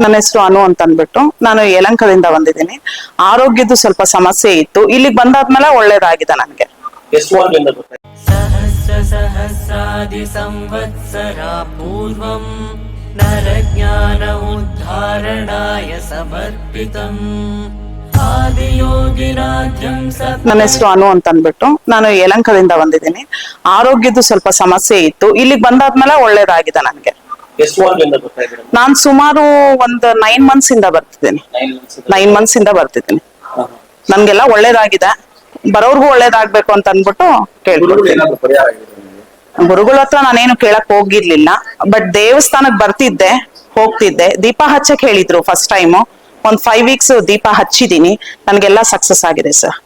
ನನ್ನ ಹೆಸರು ಅನು ಅಂತ ಅಂದ್ಬಿಟ್ಟು ನಾನು ಯಲಂಕದಿಂದ ಬಂದಿದ್ದೀನಿ. ಆರೋಗ್ಯದ್ದು ಸ್ವಲ್ಪ ಸಮಸ್ಯೆ ಇತ್ತು. ಇಲ್ಲಿಗೆ ಬಂದಾದ್ಮೇಲೆ ಒಳ್ಳೇದಾಗಿದೆ ನನಗೆ. ಸಹಸ್ರಾದಿ ಸಂವತ್ಸರ ಪೂರ್ವಂ ನರಜ್ಞಾನ ಉದ್ಧಾರಣಾಯ ನನ್ನ ಹೆಸರು ಅನು ಅಂತ ಅಂದ್ಬಿಟ್ಟು ನಾನು ಯಲಂಕದಿಂದ ಬಂದಿದ್ದೀನಿ. ಆರೋಗ್ಯದ್ದು ಸ್ವಲ್ಪ ಸಮಸ್ಯೆ ಇತ್ತು. ಇಲ್ಲಿಗೆ ಬಂದಾದ್ಮೇಲೆ ಒಳ್ಳೇದಾಗಿದೆ ನನಗೆ. ಎಷ್ಟು ವಾರದಿಂದ ಗೊತ್ತಾಯ್ತು ನಾನ್ ಸುಮಾರು ಒಂದು ನೈನ್ ಮಂತ್ಸ್ ಇಂದ ಬರ್ತಿದ್ದೀನಿ. ನೈನ್ ಮಂತ್ಸ್ ನೈನ್ ಮಂತ್ಸ್ ಇಂದ ಬರ್ತಿದ್ದೀನಿ. ನನ್ಗೆಲ್ಲ ಒಳ್ಳೇದಾಗಿದೆ. ಬರೋರ್ಗು ಒಳ್ಳೇದಾಗ್ಬೇಕು ಅಂತ ಅಂದ್ಬಿಟ್ಟು ಕೇಳ್ಕೊಳ್ತೀನಿ ಏನಾದ್ರು ಪರಿಹಾರ ಆಗಿದೆ ನಿಮಗೆ? ಗುರುಗಳ ಹತ್ರ ನಾನೇನು ಕೇಳಕ್ ಹೋಗಿರ್ಲಿಲ್ಲ. ಬಟ್ ದೇವಸ್ಥಾನಕ್ ಬರ್ತಿದ್ದೆ ಹೋಗ್ತಿದ್ದೆ. ದೀಪ ಹಚ್ಚಕ್ ಹೇಳಿದ್ರು ಫಸ್ಟ್ ಟೈಮ್ ಒಂದ್ ಫೈವ್ ವೀಕ್ಸ್ ದೀಪ ಹಚ್ಚಿದೀನಿ. ನನ್ಗೆಲ್ಲ ಸಕ್ಸಸ್ ಆಗಿದೆ ಸರ್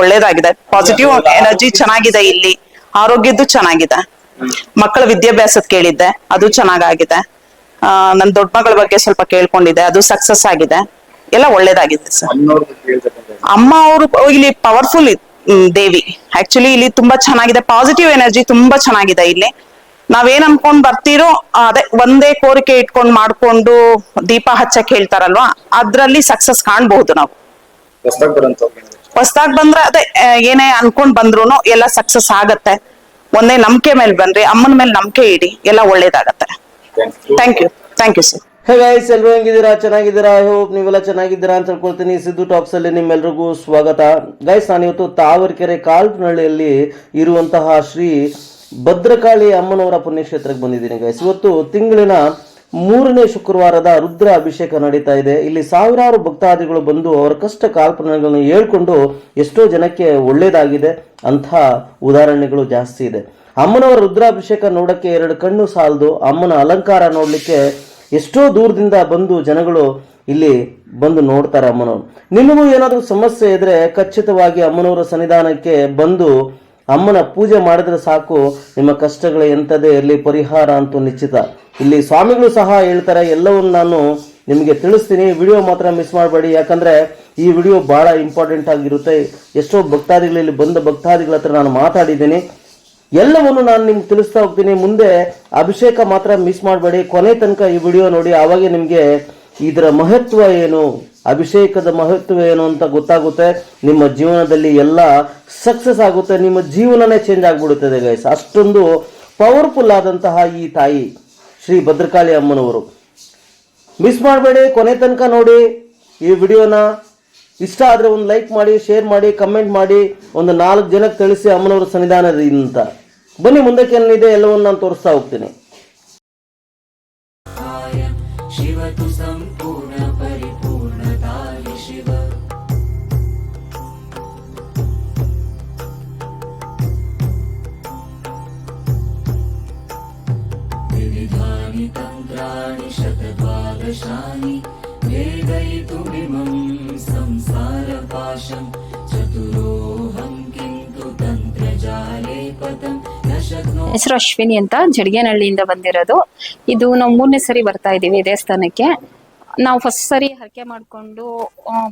ಒಳ್ಳೇದಾಗಿದೆ. ಪಾಸಿಟಿವ್ ಎನರ್ಜಿ ಚೆನ್ನಾಗಿದೆ ಇಲ್ಲಿ. ಆರೋಗ್ಯದ್ದು ಚೆನ್ನಾಗಿದೆ. ಮಕ್ಕಳ ವಿದ್ಯಾಭ್ಯಾಸದ ಕೇಳಿದ್ದೆ. ಅದು ಚೆನ್ನಾಗಾಗಿದೆ. ನನ್ನ ನನ್ ದೊಡ್ಡ ಮಗಳ ಬಗ್ಗೆ ಸ್ವಲ್ಪ ಕೇಳ್ಕೊಂಡಿದ್ದೆ. ಅದು ಸಕ್ಸಸ್ ಆಗಿದೆ. ಎಲ್ಲ ಒಳ್ಳೇದಾಗಿದೆ ಸರ್. ಅಮ್ಮ ಅವರು ಇಲ್ಲಿ ಪವರ್ಫುಲ್ ದೇವಿ. ಆಕ್ಚುಲಿ ಇಲ್ಲಿ ತುಂಬಾ ಚೆನ್ನಾಗಿದೆ. ಪಾಸಿಟಿವ್ ಎನರ್ಜಿ ತುಂಬಾ ಚೆನ್ನಾಗಿದೆ ಇಲ್ಲಿ. ನಾವೇನ್ ಅನ್ಕೊಂಡ್ ಬರ್ತೀರೋ ಅದೇ ಒಂದೇ ಕೋರಿಕೆ ಇಟ್ಕೊಂಡ್ ಮಾಡ್ಕೊಂಡು ದೀಪ ಹಚ್ಚಕ್ ಹೇಳ್ತಾರಲ್ವಾ ಅದ್ರಲ್ಲಿ ಸಕ್ಸಸ್ ಕಾಣಬಹುದು ನಾವು. ಹೊಸ್ದಾಗ್ ಬಂದ್ರೆ ಅದೇ ಏನೇ ಅನ್ಕೊಂಡ್ ಬಂದ್ರು ಎಲ್ಲ ಸಕ್ಸಸ್ ಆಗತ್ತೆ. ಒಂದೇ ನಂಬಿಕೆ ಮೇಲೆ ಬಂದ್ರಿ ಅಮ್ಮನ ಮೇಲೆ ನಂಬಿಕೆ ಇಡಿ, ಎಲ್ಲ ಒಳ್ಳೇದಾಗತ್ತೆ. Thank you thank you sir hey guys ಎಲ್ಲರೂ ಹೆಂಗಿದ್ದೀರಾ? ಚೆನ್ನಾಗಿದ್ದೀರಾ? ಐ ಹೋಪ್ ನೀವೆಲ್ಲ ಚೆನ್ನಾಗಿದ್ದೀರಾ ಅಂತ ಹೇಳ್ಕೊಳ್ತೀನಿ ಸಿದ್ದು ಟಾಪ್ಸ್ ಅಲ್ಲಿ ನಿಮ್ಮೆಲ್ಲರಿಗೂ ಸ್ವಾಗತ. ಗೈಸ್ ನಾನು ಇವತ್ತು ತಾವರೆಕೆರೆ ಕಾಲ್ಪನಹಳ್ಳಿಯಲ್ಲಿ ಇರುವಂತಹ ಶ್ರೀ ಭದ್ರಕಾಳಿ ಅಮ್ಮನವರ ಪುಣ್ಯಕ್ಷೇತ್ರಕ್ಕೆ ಬಂದಿದ್ದೀನಿ ಗೈಸ್ ಇವತ್ತು ತಿಂಗಳಿನ ಮೂರನೇ ಶುಕ್ರವಾರದ ರುದ್ರ ಅಭಿಷೇಕ ನಡೀತಾ ಇದೆ. ಇಲ್ಲಿ ಸಾವಿರಾರು ಭಕ್ತಾದಿಗಳು ಬಂದು ಅವರ ಕಷ್ಟ ಕಾಲ್ಪನೆಗಳನ್ನು ಹೇಳ್ಕೊಂಡು ಎಷ್ಟೋ ಜನಕ್ಕೆ ಒಳ್ಳೇದಾಗಿದೆ ಅಂತ ಉದಾಹರಣೆಗಳು ಜಾಸ್ತಿ ಇದೆ. ಅಮ್ಮನವರ ರುದ್ರಾಭಿಷೇಕ ನೋಡಕ್ಕೆ ಎರಡು ಕಣ್ಣು ಸಾಲದು. ಅಮ್ಮನ ಅಲಂಕಾರ ನೋಡಲಿಕ್ಕೆ ಎಷ್ಟೋ ದೂರದಿಂದ ಬಂದು ಜನಗಳು ಇಲ್ಲಿ ಬಂದು ನೋಡ್ತಾರೆ ಅಮ್ಮನವರು. ನಿಮಗೂ ಏನಾದರೂ ಸಮಸ್ಯೆ ಇದ್ರೆ ಖಚಿತವಾಗಿ ಅಮ್ಮನವರ ಸನ್ನಿಧಾನಕ್ಕೆ ಬಂದು ಅಮ್ಮನ ಪೂಜೆ ಮಾಡಿದ್ರೆ ಸಾಕು, ನಿಮ್ಮ ಕಷ್ಟಗಳು ಎಂಥದೇ ಇರಲಿ, ಪರಿಹಾರ ಅಂತೂ ನಿಶ್ಚಿತ. ಇಲ್ಲಿ ಸ್ವಾಮಿಗಳು ಸಹ ಹೇಳ್ತಾರೆ, ಎಲ್ಲವನ್ನು ನಾನು ನಿಮಗೆ ತಿಳಿಸ್ತೀನಿ. ವಿಡಿಯೋ ಮಾತ್ರ ಮಿಸ್ ಮಾಡಬೇಡಿ. ಯಾಕಂದ್ರೆ ಈ ವಿಡಿಯೋ ಬಹಳ ಇಂಪಾರ್ಟೆಂಟ್ ಆಗಿರುತ್ತೆ. ಎಷ್ಟೋ ಭಕ್ತಾದಿಗಳು ಇಲ್ಲಿ ಬಂದ ಭಕ್ತಾದಿಗಳ ಹತ್ರ ನಾನು ಮಾತಾಡಿದ್ದೀನಿ. ಎಲ್ಲವನ್ನು ನಾನು ನಿಮ್ಗೆ ತಿಳಿಸ್ತಾ ಹೋಗ್ತೀನಿ. ಮುಂದೆ ಅಭಿಷೇಕ ಮಾತ್ರ ಮಿಸ್ ಮಾಡಬೇಡಿ. ಕೊನೆ ತನಕ ಈ ವಿಡಿಯೋ ನೋಡಿ. ಅವಾಗೆ ನಿಮಗೆ ಇದರ ಮಹತ್ವ ಏನು? ಅಭಿಷೇಕದ ಮಹತ್ವ ಏನು ಅಂತ ಗೊತ್ತಾಗುತ್ತೆ, ನಿಮ್ಮ ಜೀವನದಲ್ಲಿ ಎಲ್ಲ ಸಕ್ಸಸ್ ಆಗುತ್ತೆ, ನಿಮ್ಮ ಜೀವನನೇ ಚೇಂಜ್ ಆಗಿಬಿಡುತ್ತದೆ ಗೈಸ್ ಅಷ್ಟೊಂದು ಪವರ್ಫುಲ್ ಆದಂತಹ ಈ ತಾಯಿ, ಶ್ರೀ ಭದ್ರಕಾಳಿ ಅಮ್ಮನವರು. ಮಿಸ್ ಮಾಡಬೇಡಿ, ಕೊನೆ ತನಕ ನೋಡಿ ಈ ವಿಡಿಯೋನ. ಇಷ್ಟ ಆದರೆ ಒಂದು ಲೈಕ್ ಮಾಡಿ ಶೇರ್ ಮಾಡಿ ಕಮೆಂಟ್ ಮಾಡಿ, ಒಂದು ನಾಲ್ಕು ಜನಕ್ಕೆ ತಿಳಿಸಿ ಅಮ್ಮನವರ ಸನ್ನಿಧಾನದಿಂದ. ಬನ್ನಿ, ಮುಂದಕ್ಕೆ ಏನಿದೆ ಎಲ್ಲವನ್ನು ನಾನು ತೋರಿಸ್ತಾ ಹೋಗ್ತೀನಿ. तन्त्राणि शतद्वादशानि वेदयितुमिमं संसारपाशं चतुरोऽहं किन्तु तन्त्रजाले पतं न शक्नोमि ಹೆಸರು ಅಶ್ವಿನಿ ಅಂತ ಜಡಿಗೇನಹಳ್ಳಿಯಿಂದ ಬಂದಿರೋದು ಇದು ನಾವು ಮೂರನೇ ಸರಿ ಬರ್ತಾ ಇದೀವಿ ದೇವಸ್ಥಾನಕ್ಕೆ ನಾವು ಫಸ್ಟ್ ಸರಿ ಹರಕೆ ಮಾಡ್ಕೊಂಡು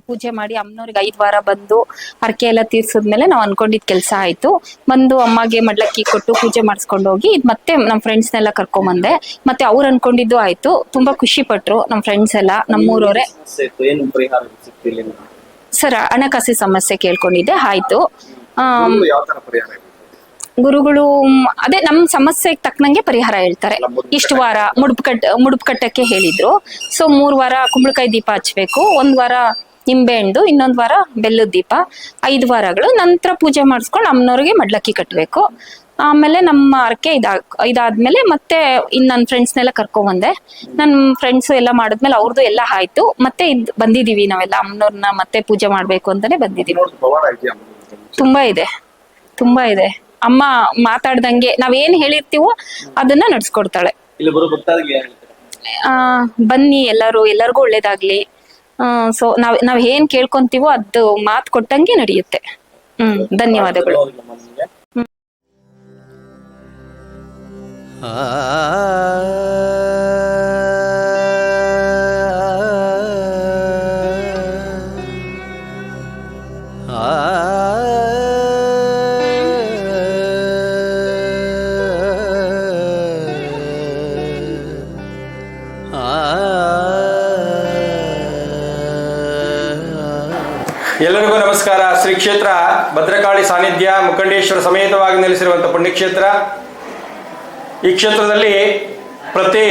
ಪೂಜೆ ಮಾಡಿ ಅಮ್ಮನವ್ರಿಗೆ ಐದು ವಾರ ಬಂದು ಹರಕೆ ಎಲ್ಲ ತೀರ್ಸಿದ್ಮೇಲೆ ನಾವು ಅನ್ಕೊಂಡಿದ್ ಕೆಲಸ ಆಯ್ತು. ಬಂದು ಅಮ್ಮಗೆ ಮಡ್ಲಕ್ಕಿ ಕೊಟ್ಟು ಪೂಜೆ ಮಾಡಿಸ್ಕೊಂಡು ಹೋಗಿ ಇದು ಮತ್ತೆ ನಮ್ಮ ಫ್ರೆಂಡ್ಸ್ನೆಲ್ಲ ಕರ್ಕೊಂಬಂದೆ. ಮತ್ತೆ ಅವ್ರು ಅನ್ಕೊಂಡಿದ್ದು ಆಯ್ತು. ತುಂಬಾ ಖುಷಿ ಪಟ್ರು ನಮ್ಮ ಫ್ರೆಂಡ್ಸ್ ಎಲ್ಲ ನಮ್ಮೂರವರೇ? ಸರ್ ಹಣಕಾಸಿನ ಸಮಸ್ಯೆ ಕೇಳ್ಕೊಂಡಿದ್ದೆ ಆಯ್ತು. ಯಾವ ತರ ಪರಿಹಾರ ಆಗಿದೆ? ಗುರುಗಳು ಅದೇ ನಮ್ ಸಮಸ್ಯೆಗೆ ತಕ್ಕನಂಗೆ ಪರಿಹಾರ ಹೇಳ್ತಾರೆ. ಇಷ್ಟು ವಾರ ಮುಡುಪು ಕಟ್ ಮುಡುಪು ಕಟ್ಟಕ್ಕೆ ಹೇಳಿದ್ರು. ಸೊ ಮೂರ್ ವಾರ ಕುಂಬಳಕಾಯಿ ದೀಪ ಹಚ್ಬೇಕು ಒಂದ್ ವಾರ ನಿಂಬೆ ಹಣ್ಣು ಇನ್ನೊಂದ್ ವಾರ ಬೆಲ್ಲದ ದೀಪ ಐದು ವಾರಗಳು ನಂತರ ಪೂಜೆ ಮಾಡಿಸ್ಕೊಂಡು ಅಮ್ಮನವ್ರಿಗೆ ಮಡ್ಲಕ್ಕಿ ಕಟ್ಟಬೇಕು ಆಮೇಲೆ ನಮ್ಮ ಅರಕೆ ಇದಾ ಇದಾದ್ಮೇಲೆ ಮತ್ತೆ ಇನ್ ನನ್ನ ಫ್ರೆಂಡ್ಸ್ನೆಲ್ಲ ಕರ್ಕೊಂಬಂದೆ. ನನ್ನ ಫ್ರೆಂಡ್ಸ್ ಎಲ್ಲ ಮಾಡಿದ್ಮೇಲೆ ಅವ್ರದ್ದು ಎಲ್ಲ ಆಯ್ತು. ಮತ್ತೆ ಇದ್ ಬಂದಿದೀವಿ ನಾವೆಲ್ಲ ಅಮ್ಮನವ್ರನ್ನ ಮತ್ತೆ ಪೂಜೆ ಮಾಡ್ಬೇಕು ಅಂತಾನೆ ಬಂದಿದೀವಿ? ತುಂಬಾ ಇದೆ. ತುಂಬಾ ಇದೆ. ಅಮ್ಮ ಮಾತಾಡ್ದಂಗೆ ನಾವೇನ್ ಹೇಳಿರ್ತೀವೋ ಅದನ್ನ ನಡ್ಸ್ಕೊಡ್ತಾಳೆ. ಇಲ್ಲಿ ಬರೋ ಭಕ್ತಾದಿಗೆ ಏನ್ ಹೇಳ್ತೀರಾ? ಆ ಬನ್ನಿ ಎಲ್ಲರೂ ಎಲ್ಲರಿಗೂ ಒಳ್ಳೇದಾಗ್ಲಿ. ಸೊ ನಾವ್ ನಾವ್ ಏನ್ ಕೇಳ್ಕೊಂತೀವೋ ಅದು ಮಾತು ಕೊಟ್ಟಂಗೆ ನಡೆಯುತ್ತೆ. ಹ್ಮ್ ಧನ್ಯವಾದಗಳು. ಆ ನಿಮ್ಗೆ. ಆ ಎಲ್ಲರಿಗೂ ನಮಸ್ಕಾರ. ಶ್ರೀ ಕ್ಷೇತ್ರ ಭದ್ರಕಾಳಿ ಸಾನ್ನಿಧ್ಯ ಮುಖಂಡೇಶ್ವರ ಸಮೇತವಾಗಿ ನೆಲೆಸಿರುವಂಥ ಪುಣ್ಯಕ್ಷೇತ್ರ. ಈ ಕ್ಷೇತ್ರದಲ್ಲಿ ಪ್ರತಿ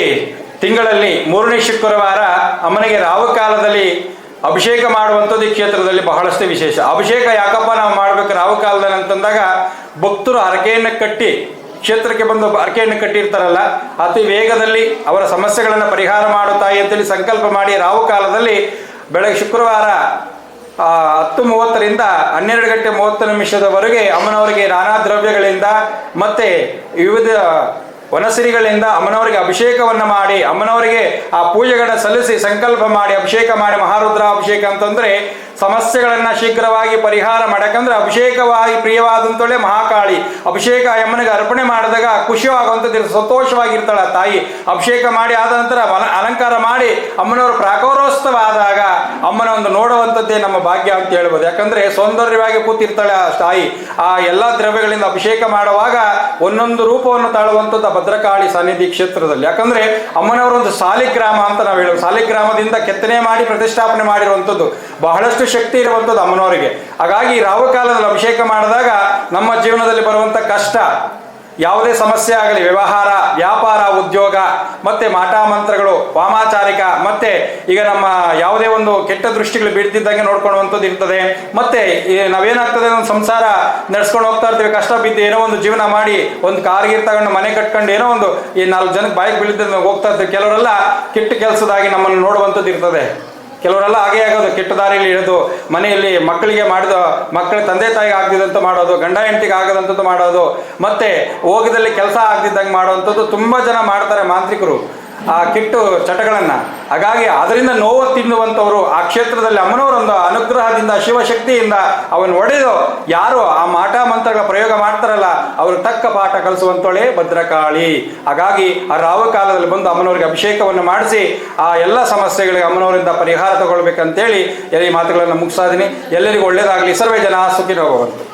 ತಿಂಗಳಲ್ಲಿ ಮೂರನೇ ಶುಕ್ರವಾರ ಅಮ್ಮನಿಗೆ ರಾಹುಕಾಲದಲ್ಲಿ ಅಭಿಷೇಕ ಮಾಡುವಂಥದ್ದು ಈ ಕ್ಷೇತ್ರದಲ್ಲಿ ಬಹಳಷ್ಟು ವಿಶೇಷ. ಅಭಿಷೇಕ ಯಾಕಪ್ಪ ನಾವು ಮಾಡ್ಬೇಕು ರಾಹುಕಾಲದಲ್ಲಿ ಅಂತಂದಾಗ ಭಕ್ತರು ಹರಕೆಯನ್ನು ಕಟ್ಟಿ ಕ್ಷೇತ್ರಕ್ಕೆ ಬಂದು ಹರಕೆಯನ್ನು ಕಟ್ಟಿರ್ತಾರಲ್ಲ, ಅತಿ ವೇಗದಲ್ಲಿ ಅವರ ಸಮಸ್ಯೆಗಳನ್ನು ಪರಿಹಾರ ಮಾಡುತ್ತಾಯಿ ತಾಯಿ ಅಂತೇಳಿ ಸಂಕಲ್ಪ ಮಾಡಿ ರಾಹುಕಾಲದಲ್ಲಿ ಬೆಳಗ್ಗೆ ಶುಕ್ರವಾರ ಹತ್ತು ಮೂವತ್ತರಿಂದ ಹನ್ನೆರಡು ಗಂಟೆ ಮೂವತ್ತು ನಿಮಿಷದವರೆಗೆ ಅಮ್ಮನವರಿಗೆ ನಾನಾ ದ್ರವ್ಯಗಳಿಂದ ಮತ್ತೆ ವಿವಿಧ ವನಸಿರಿಗಳಿಂದ ಅಮ್ಮನವರಿಗೆ ಅಭಿಷೇಕವನ್ನು ಮಾಡಿ, ಅಮ್ಮನವರಿಗೆ ಆ ಪೂಜೆಗಳನ್ನ ಸಲ್ಲಿಸಿ, ಸಂಕಲ್ಪ ಮಾಡಿ, ಅಭಿಷೇಕ ಮಾಡಿ, ಮಹಾರುದ್ರಾಭಿಷೇಕ ಅಂತಂದ್ರೆ ಸಮಸ್ಯೆಗಳನ್ನ ಶೀಘ್ರವಾಗಿ ಪರಿಹಾರ ಮಾಡಕಂದ್ರೆ ಅಭಿಷೇಕವಾಗಿ ಪ್ರಿಯವಾದಂತೊಳೆ ಮಹಾಕಾಳಿ, ಅಭಿಷೇಕ ಯಮ್ಮನಿಗೆ ಅರ್ಪಣೆ ಮಾಡಿದಾಗ ಖುಷಿಯಾಗುವಂಥದ್ದು, ಸಂತೋಷವಾಗಿರ್ತಾಳೆ ತಾಯಿ. ಅಭಿಷೇಕ ಮಾಡಿ ಆದ ನಂತರ ಅಲಂಕಾರ ಮಾಡಿ ಅಮ್ಮನವರು ಪ್ರಾಕೋರೋತ್ಸವ ಆದಾಗ ಅಮ್ಮನ ಒಂದು ನೋಡುವಂಥದ್ದೇ ನಮ್ಮ ಭಾಗ್ಯ ಅಂತ ಹೇಳ್ಬೋದು. ಯಾಕಂದ್ರೆ ಸೌಂದರ್ಯವಾಗಿ ಕೂತಿರ್ತಾಳೆ ಆ ತಾಯಿ. ಆ ಎಲ್ಲ ದ್ರವ್ಯಗಳಿಂದ ಅಭಿಷೇಕ ಮಾಡುವಾಗ ಒಂದೊಂದು ರೂಪವನ್ನು ತಾಳುವಂಥದ್ದು ಭದ್ರಕಾಳಿ ಸನ್ನಿಧಿ ಕ್ಷೇತ್ರದಲ್ಲಿ. ಯಾಕಂದ್ರೆ ಅಮ್ಮನವರ ಒಂದು ಸಾಲಿಗ್ರಾಮ ಅಂತ ನಾವು ಹೇಳೋದು. ಸಾಲಿಗ್ರಾಮದಿಂದ ಕೆತ್ತನೆ ಮಾಡಿ ಪ್ರತಿಷ್ಠಾಪನೆ ಮಾಡಿರುವಂಥದ್ದು. ಬಹಳಷ್ಟು ಶಕ್ತಿ ಇರುವಂಥದ್ದು ಅಮ್ಮನವರಿಗೆ. ಹಾಗಾಗಿ ರಾಹುಕಾಲದಲ್ಲಿ ಅಭಿಷೇಕ ಮಾಡಿದಾಗ ನಮ್ಮ ಜೀವನದಲ್ಲಿ ಬರುವಂಥ ಕಷ್ಟ, ಯಾವುದೇ ಸಮಸ್ಯೆ ಆಗಲಿ, ವ್ಯವಹಾರ, ವ್ಯಾಪಾರ, ಉದ್ಯೋಗ, ಮತ್ತೆ ಮಾಟ ಮಂತ್ರಗಳು, ವಾಮಾಚಾರಿಕ, ಮತ್ತೆ ಈಗ ನಮ್ಮ ಯಾವುದೇ ಒಂದು ಕೆಟ್ಟ ದೃಷ್ಟಿಗಳು ಬೀಳ್ತಿದ್ದಂಗೆ ನೋಡ್ಕೊಳ್ಳುವಂಥದ್ದು ಇರ್ತದೆ. ಮತ್ತೆ ನಾವೇನಾಗ್ತದೆ ಒಂದು ಸಂಸಾರ ನಡ್ಸ್ಕೊಂಡು ಹೋಗ್ತಾ ಇರ್ತೀವಿ, ಕಷ್ಟ ಬಿದ್ದು ಏನೋ ಒಂದು ಜೀವನ ಮಾಡಿ ಒಂದು ಕಾರ್ ಗೀರ್ ತಗೊಂಡು ಮನೆ ಕಟ್ಕೊಂಡು ಏನೋ ಒಂದು ಈ ನಾಲ್ಕು ಜನಕ್ಕೆ ಬಾಯಿಗೆ ಬಿಳಿದ್ರೆ ಹೋಗ್ತಾ ಇರ್ತೀವಿ. ಕೆಲವರೆಲ್ಲ ಕೆಟ್ಟ ಕೆಲಸದಾಗಿ ನಮ್ಮನ್ನು ನೋಡುವಂಥದ್ದು ಇರ್ತದೆ. ಕೆಲವರೆಲ್ಲ ಹಾಗೆ ಆಗೋದು. ಕೆಟ್ಟ ದಾರಿಯಲ್ಲಿ ಇಳಿದು, ಮನೆಯಲ್ಲಿ ಮಕ್ಕಳಿಗೆ ಮಾಡಿದ, ಮಕ್ಕಳ ತಂದೆ ತಾಯಿಗೆ ಆಗದಿದ್ದಂತ ಮಾಡೋದು, ಗಂಡ ಹೆಂಡತಿಗೆ ಆಗದಂಥದ್ದು ಮಾಡೋದು, ಮತ್ತೆ ಹೋಗದಲ್ಲಿ ಕೆಲಸ ಆಗದಿದ್ದಂಗೆ ಮಾಡುವಂಥದ್ದು ತುಂಬ ಜನ ಮಾಡ್ತಾರೆ ಮಾಂತ್ರಿಕರು. ಆ ಕೆಟ್ಟು ಚಟಗಳನ್ನು. ಹಾಗಾಗಿ ಅದರಿಂದ ನೋವು ತಿನ್ನುವಂಥವರು ಆ ಕ್ಷೇತ್ರದಲ್ಲಿ ಅಮ್ಮನವರೊಂದು ಅನುಗ್ರಹದಿಂದ, ಶಿವಶಕ್ತಿಯಿಂದ ಅವನು ಒಡೆದು ಯಾರು ಆ ಮಾಟ ಮಂತ್ರಗಳ ಪ್ರಯೋಗ ಮಾಡ್ತಾರಲ್ಲ, ಅವರು ತಕ್ಕ ಪಾಠ ಕಲಿಸುವಂತೋಳೆ ಭದ್ರಕಾಳಿ. ಹಾಗಾಗಿ ಆ ರಾವು ಕಾಲದಲ್ಲಿ ಬಂದು ಅಮ್ಮನವರಿಗೆ ಅಭಿಷೇಕವನ್ನು ಮಾಡಿಸಿ, ಆ ಎಲ್ಲ ಸಮಸ್ಯೆಗಳಿಗೆ ಅಮ್ಮನವರಿಂದ ಪರಿಹಾರ ತಗೊಳ್ಬೇಕಂತೇಳಿ ಈ ಮಾತುಗಳನ್ನು ಮುಗಿಸ್ತಾ ಎಲ್ಲರಿಗೂ ಒಳ್ಳೆಯದಾಗಲಿ ಸರ್ವೇ ಜನ ಸುಖಿನ ಭವಂತು